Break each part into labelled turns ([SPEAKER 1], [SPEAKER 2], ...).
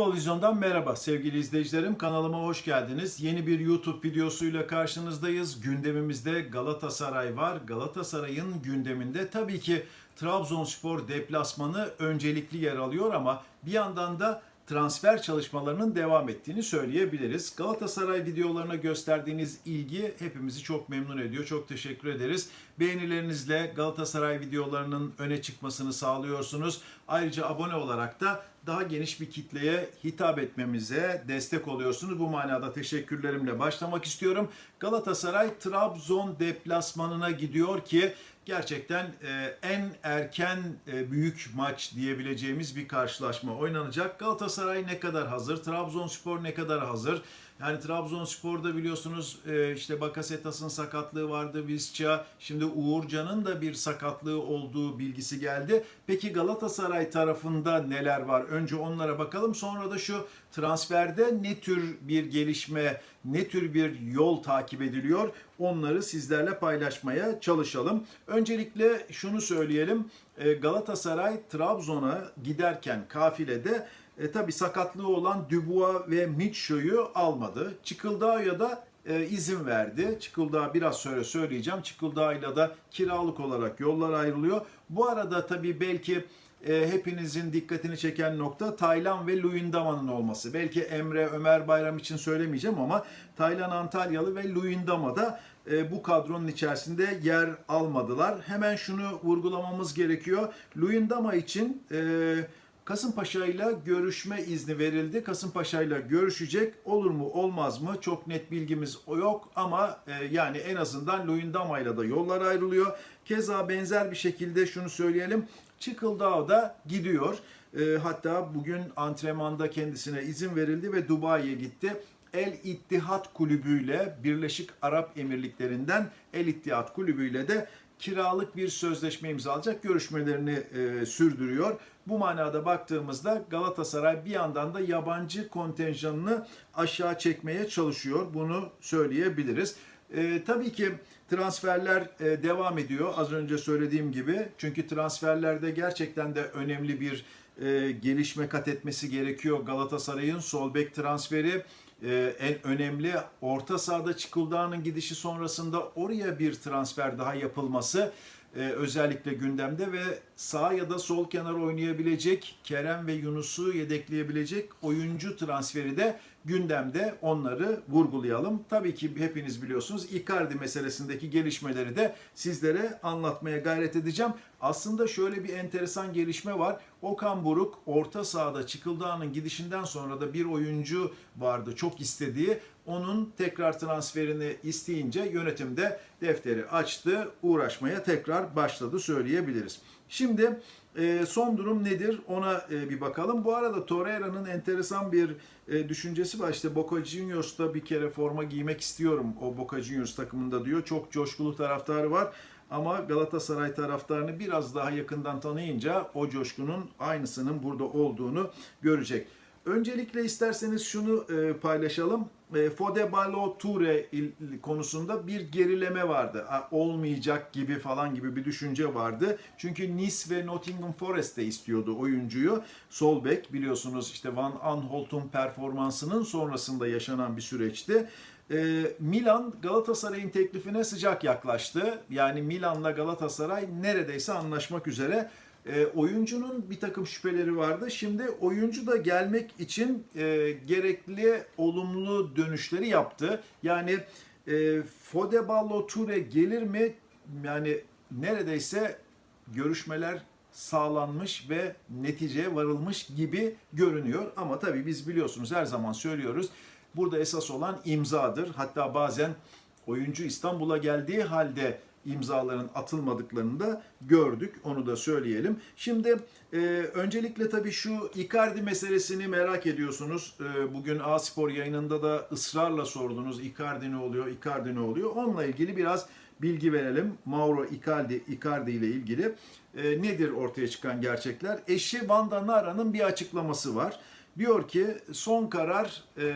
[SPEAKER 1] Futbol Vizyon'dan merhaba sevgili izleyicilerim. Kanalıma hoş geldiniz. Yeni bir YouTube videosuyla karşınızdayız. Gündemimizde Galatasaray var. Galatasaray'ın gündeminde tabii ki Trabzonspor deplasmanı öncelikli yer alıyor ama bir yandan da transfer çalışmalarının devam ettiğini söyleyebiliriz. Galatasaray videolarına gösterdiğiniz ilgi hepimizi çok memnun ediyor. Çok teşekkür ederiz. Beğenilerinizle Galatasaray videolarının öne çıkmasını sağlıyorsunuz. Ayrıca abone olarak da daha geniş bir kitleye hitap etmemize destek oluyorsunuz. Bu manada teşekkürlerimle başlamak istiyorum. Galatasaray Trabzon deplasmanına gidiyor ki gerçekten e, en erken e, büyük maç diyebileceğimiz bir karşılaşma oynanacak. Galatasaray ne kadar hazır? Trabzonspor ne kadar hazır? Yani Trabzonspor'da biliyorsunuz e, işte Bakasetas'ın sakatlığı vardı, Visca. Şimdi Uğurcan'ın da bir sakatlığı olduğu bilgisi geldi. Peki Galatasaray tarafında neler var? Önce onlara bakalım. Sonra da şu transferde ne tür bir gelişme, ne tür bir yol takip ediliyor? Onları sizlerle paylaşmaya çalışalım. Öncelikle şunu söyleyelim. E, Galatasaray Trabzon'a giderken kafilede e, tabi sakatlığı olan Dubois ve Mitcho'yu almadı. Çıkıldağ'a da e, izin verdi. Çıkıldağ biraz sonra söyleyeceğim. Çıkıldağ'yla da kiralık olarak yollar ayrılıyor. Bu arada tabi belki e, hepinizin dikkatini çeken nokta Taylan ve Luyendama'nın olması. Belki Emre, Ömer Bayram için söylemeyeceğim ama Taylan Antalyalı ve Luyendama da e, bu kadronun içerisinde yer almadılar. Hemen şunu vurgulamamız gerekiyor. Luyendama için e, Kasımpaşa ile görüşme izni verildi. Kasımpaşa ile görüşecek. Olur mu olmaz mı çok net bilgimiz yok ama e, yani en azından Luyendama ile de yollar ayrılıyor. Keza benzer bir şekilde şunu söyleyelim. Çıkıldağ da gidiyor. E, hatta bugün antrenmanda kendisine izin verildi ve Dubai'ye gitti. El İttihat Kulübü ile Birleşik Arap Emirlikleri'nden El İttihat Kulübü ile de kiralık bir sözleşme imzalayacak görüşmelerini e, sürdürüyor. Bu manada baktığımızda Galatasaray bir yandan da yabancı kontenjanını aşağı çekmeye çalışıyor. Bunu söyleyebiliriz. E, tabii ki transferler e, devam ediyor az önce söylediğim gibi. Çünkü transferlerde gerçekten de önemli bir e, gelişme kat etmesi gerekiyor. Galatasaray'ın sol bek transferi e, en önemli orta sahada Çıkıldağ'ın gidişi sonrasında oraya bir transfer daha yapılması e, özellikle gündemde ve sağ ya da sol kenar oynayabilecek Kerem ve Yunus'u yedekleyebilecek oyuncu transferi de gündemde onları vurgulayalım. Tabii ki hepiniz biliyorsunuz Icardi meselesindeki gelişmeleri de sizlere anlatmaya gayret edeceğim. Aslında şöyle bir enteresan gelişme var. Okan Buruk orta sahada Çıkıldağ'ın gidişinden sonra da bir oyuncu vardı çok istediği. Onun tekrar transferini isteyince yönetimde defteri açtı. Uğraşmaya tekrar başladı söyleyebiliriz. Şimdi e, son durum nedir ona e, bir bakalım. Bu arada Torreira'nın enteresan bir e, düşüncesi var. İşte Boca Juniors'ta bir kere forma giymek istiyorum o Boca Juniors takımında diyor. Çok coşkulu taraftarı var. Ama Galatasaray taraftarını biraz daha yakından tanıyınca o coşkunun aynısının burada olduğunu görecek. Öncelikle isterseniz şunu paylaşalım. E, Fode Ballo Toure konusunda bir gerileme vardı. Olmayacak gibi falan gibi bir düşünce vardı. Çünkü Nice ve Nottingham Forest de istiyordu oyuncuyu. Sol bek biliyorsunuz işte Van Aanholt'un performansının sonrasında yaşanan bir süreçti. E, Milan Galatasaray'ın teklifine sıcak yaklaştı. Yani Milan'la Galatasaray neredeyse anlaşmak üzere. E, oyuncunun bir takım şüpheleri vardı. Şimdi oyuncu da gelmek için e, gerekli olumlu dönüşleri yaptı. Yani e, Fodeballo Ture gelir mi? Yani neredeyse görüşmeler sağlanmış ve neticeye varılmış gibi görünüyor. Ama tabii biz biliyorsunuz her zaman söylüyoruz. Burada esas olan imzadır. Hatta bazen oyuncu İstanbul'a geldiği halde imzaların atılmadıklarını da gördük. Onu da söyleyelim. Şimdi e, öncelikle tabii şu Icardi meselesini merak ediyorsunuz. E, bugün A-Spor yayınında da ısrarla sordunuz. Icardi ne oluyor? Icardi ne oluyor? Onunla ilgili biraz bilgi verelim. Mauro Icardi, Icardi ile ilgili e, nedir ortaya çıkan gerçekler? Eşi Vanda Nara'nın bir açıklaması var. Diyor ki son karar e,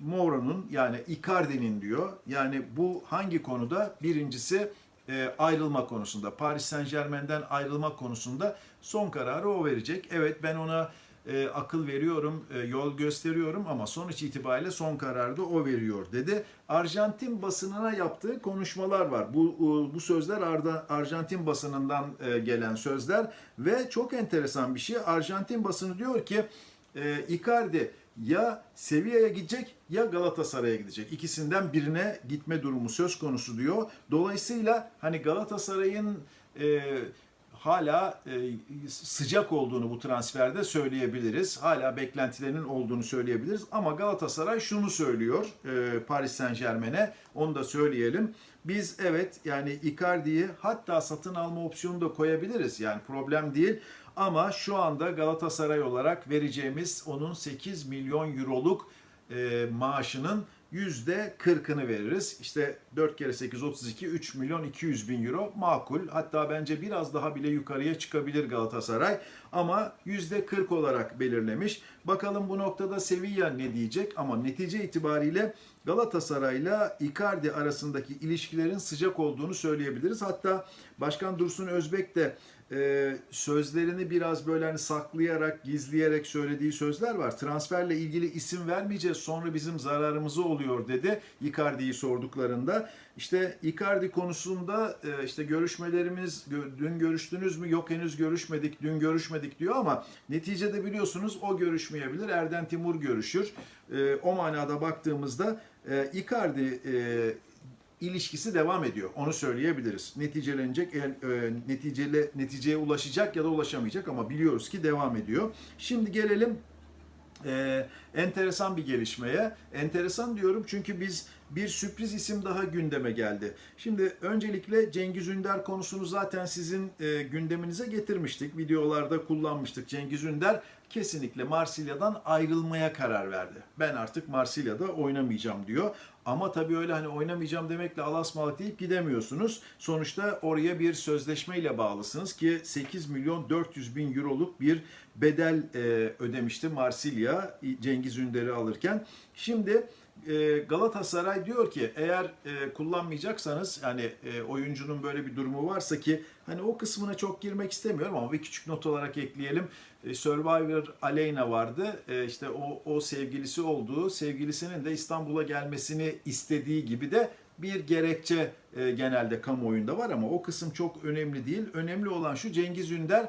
[SPEAKER 1] Mourinho'nun yani Icardi'nin diyor. Yani bu hangi konuda? Birincisi e, ayrılma konusunda. Paris Saint Germain'den ayrılma konusunda son kararı o verecek. Evet ben ona e, akıl veriyorum, e, yol gösteriyorum ama sonuç itibariyle son kararı da o veriyor dedi. Arjantin basınına yaptığı konuşmalar var. Bu e, bu sözler Arda, Arjantin basınından e, gelen sözler ve çok enteresan bir şey. Arjantin basını diyor ki e, Icardi ya Sevilla'ya gidecek ya Galatasaray'a gidecek. İkisinden birine gitme durumu söz konusu diyor. Dolayısıyla hani Galatasaray'ın e, hala e, sıcak olduğunu bu transferde söyleyebiliriz. Hala beklentilerinin olduğunu söyleyebiliriz. Ama Galatasaray şunu söylüyor e, Paris Saint Germain'e. Onu da söyleyelim. Biz evet yani Icardi'yi hatta satın alma opsiyonu da koyabiliriz. Yani problem değil. Ama şu anda Galatasaray olarak vereceğimiz onun 8 milyon euroluk e, maaşının yüzde 40'ını veririz. İşte 4 kere 8 32 3 milyon 200 bin euro makul. Hatta bence biraz daha bile yukarıya çıkabilir Galatasaray. Ama yüzde 40 olarak belirlemiş. Bakalım bu noktada Sevilla ne diyecek ama netice itibariyle Galatasaray'la Icardi arasındaki ilişkilerin sıcak olduğunu söyleyebiliriz. Hatta Başkan Dursun Özbek de e, sözlerini biraz böyle hani saklayarak, gizleyerek söylediği sözler var. Transferle ilgili isim vermeyeceğiz sonra bizim zararımıza oluyor dedi Icardi'yi sorduklarında. İşte Icardi konusunda e, işte görüşmelerimiz gö- dün görüştünüz mü? Yok henüz görüşmedik, dün görüşmedik diyor ama neticede biliyorsunuz o görüşmeyebilir. Erden Timur görüşür. E, o manada baktığımızda e, Icardi e, ilişkisi devam ediyor. Onu söyleyebiliriz. Neticelenecek, e, e, neticeli, neticeye ulaşacak ya da ulaşamayacak ama biliyoruz ki devam ediyor. Şimdi gelelim e, enteresan bir gelişmeye. Enteresan diyorum çünkü biz bir sürpriz isim daha gündeme geldi. Şimdi öncelikle Cengiz Ünder konusunu zaten sizin e, gündeminize getirmiştik. Videolarda kullanmıştık. Cengiz Ünder kesinlikle Marsilya'dan ayrılmaya karar verdi. Ben artık Marsilya'da oynamayacağım diyor. Ama tabii öyle hani oynamayacağım demekle alasmalık deyip gidemiyorsunuz. Sonuçta oraya bir sözleşmeyle bağlısınız ki 8 milyon 400 bin euroluk bir bedel e, ödemişti Marsilya Cengiz Ünder'i alırken. Şimdi e, Galatasaray diyor ki eğer e, kullanmayacaksanız yani e, oyuncunun böyle bir durumu varsa ki hani o kısmına çok girmek istemiyorum ama bir küçük not olarak ekleyelim. Survivor Aleyna vardı. E, işte o, o sevgilisi olduğu, sevgilisinin de İstanbul'a gelmesini istediği gibi de bir gerekçe e, genelde kamuoyunda var ama o kısım çok önemli değil. Önemli olan şu Cengiz Ünder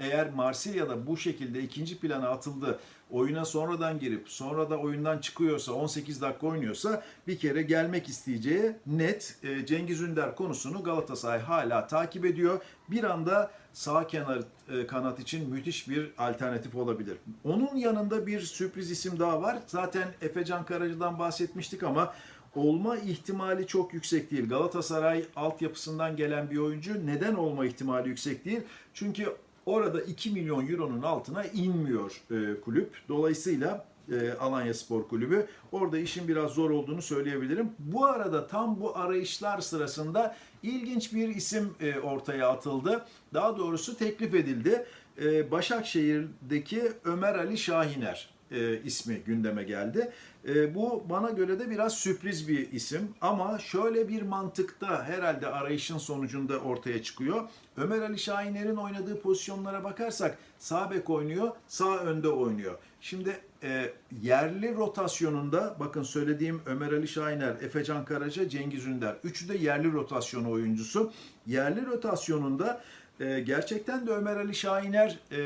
[SPEAKER 1] eğer Marsilya'da bu şekilde ikinci plana atıldı, oyuna sonradan girip sonra da oyundan çıkıyorsa, 18 dakika oynuyorsa bir kere gelmek isteyeceği net. E, Cengiz Ünder konusunu Galatasaray hala takip ediyor. Bir anda sağ kenar e, kanat için müthiş bir alternatif olabilir. Onun yanında bir sürpriz isim daha var. Zaten Efecan Karacı'dan bahsetmiştik ama olma ihtimali çok yüksek değil. Galatasaray altyapısından gelen bir oyuncu neden olma ihtimali yüksek değil? Çünkü orada 2 milyon euronun altına inmiyor e, kulüp. Dolayısıyla e, Alanya Spor Kulübü. Orada işin biraz zor olduğunu söyleyebilirim. Bu arada tam bu arayışlar sırasında ilginç bir isim e, ortaya atıldı. Daha doğrusu teklif edildi. E, Başakşehir'deki Ömer Ali Şahiner e, ismi gündeme geldi. E, bu bana göre de biraz sürpriz bir isim ama şöyle bir mantıkta herhalde arayışın sonucunda ortaya çıkıyor. Ömer Ali Şahiner'in oynadığı pozisyonlara bakarsak sağ bek oynuyor, sağ önde oynuyor. Şimdi e, yerli rotasyonunda bakın söylediğim Ömer Ali Şahiner, Efecan Karaca, Cengiz Ünder. Üçü de yerli rotasyon oyuncusu. Yerli rotasyonunda e, gerçekten de Ömer Ali Şahiner e,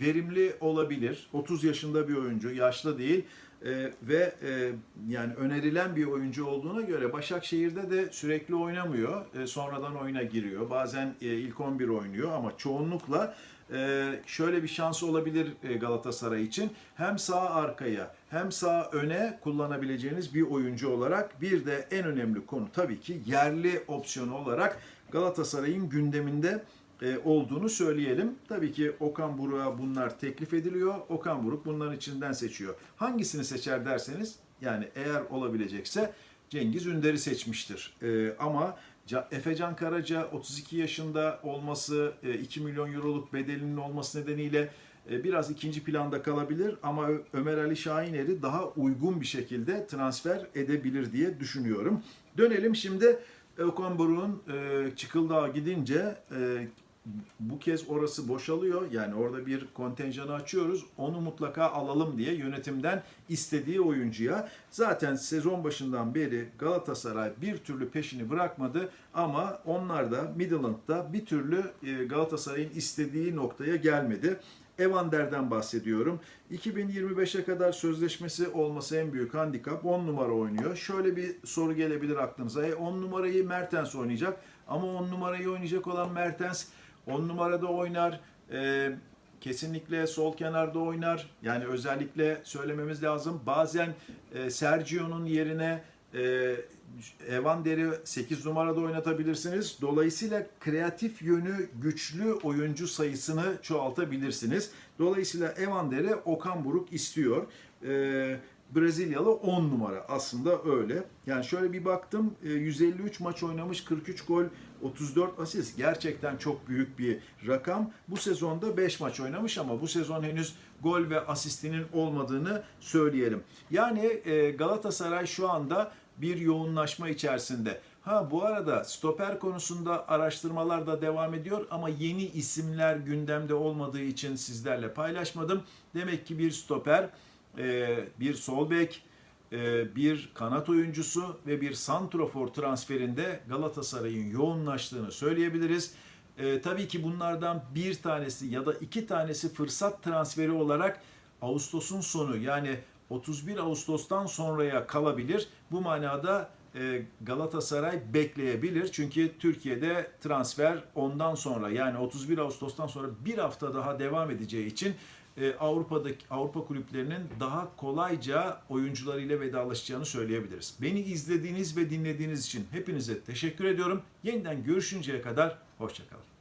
[SPEAKER 1] verimli olabilir. 30 yaşında bir oyuncu, yaşlı değil. E, ve e, yani önerilen bir oyuncu olduğuna göre Başakşehir'de de sürekli oynamıyor. E, sonradan oyuna giriyor. Bazen e, ilk 11 oynuyor ama çoğunlukla e, şöyle bir şans olabilir e, Galatasaray için. Hem sağ arkaya hem sağ öne kullanabileceğiniz bir oyuncu olarak bir de en önemli konu tabii ki yerli opsiyonu olarak Galatasaray'ın gündeminde olduğunu söyleyelim. Tabii ki Okan Buruk'a bunlar teklif ediliyor. Okan Buruk bunların içinden seçiyor. Hangisini seçer derseniz yani eğer olabilecekse Cengiz Ünder'i seçmiştir. E, ama Ca- Efecan Karaca 32 yaşında olması, e, 2 milyon euroluk bedelinin olması nedeniyle e, biraz ikinci planda kalabilir ama Ömer Ali Şahiner'i daha uygun bir şekilde transfer edebilir diye düşünüyorum. Dönelim şimdi Okan Buruk'un e, Çıkıldağ'a gidince e, bu kez orası boşalıyor. Yani orada bir kontenjanı açıyoruz. Onu mutlaka alalım diye yönetimden istediği oyuncuya. Zaten sezon başından beri Galatasaray bir türlü peşini bırakmadı ama onlar da Midland'da bir türlü e, Galatasaray'ın istediği noktaya gelmedi. Evander'den bahsediyorum. 2025'e kadar sözleşmesi olması en büyük handikap. 10 numara oynuyor. Şöyle bir soru gelebilir aklınıza. E, 10 numarayı Mertens oynayacak. Ama 10 numarayı oynayacak olan Mertens 10 numarada oynar. E, kesinlikle sol kenarda oynar. Yani özellikle söylememiz lazım. Bazen e, Sergio'nun yerine e, Evander'i 8 numarada oynatabilirsiniz. Dolayısıyla kreatif yönü güçlü oyuncu sayısını çoğaltabilirsiniz. Dolayısıyla Evander'i Okan Buruk istiyor. Ee, Brezilyalı 10 numara aslında öyle. Yani şöyle bir baktım e, 153 maç oynamış 43 gol 34 asist gerçekten çok büyük bir rakam. Bu sezonda 5 maç oynamış ama bu sezon henüz gol ve asistinin olmadığını söyleyelim. Yani e, Galatasaray şu anda bir yoğunlaşma içerisinde. Ha bu arada stoper konusunda araştırmalar da devam ediyor ama yeni isimler gündemde olmadığı için sizlerle paylaşmadım. Demek ki bir stoper, e, bir sol bek, e, bir kanat oyuncusu ve bir santrofor transferinde Galatasaray'ın yoğunlaştığını söyleyebiliriz. E, tabii ki bunlardan bir tanesi ya da iki tanesi fırsat transferi olarak Ağustos'un sonu yani 31 Ağustos'tan sonraya kalabilir. Bu manada Galatasaray bekleyebilir. Çünkü Türkiye'de transfer ondan sonra yani 31 Ağustos'tan sonra bir hafta daha devam edeceği için e, Avrupa'daki Avrupa kulüplerinin daha kolayca oyuncularıyla vedalaşacağını söyleyebiliriz. Beni izlediğiniz ve dinlediğiniz için hepinize teşekkür ediyorum. Yeniden görüşünceye kadar hoşçakalın.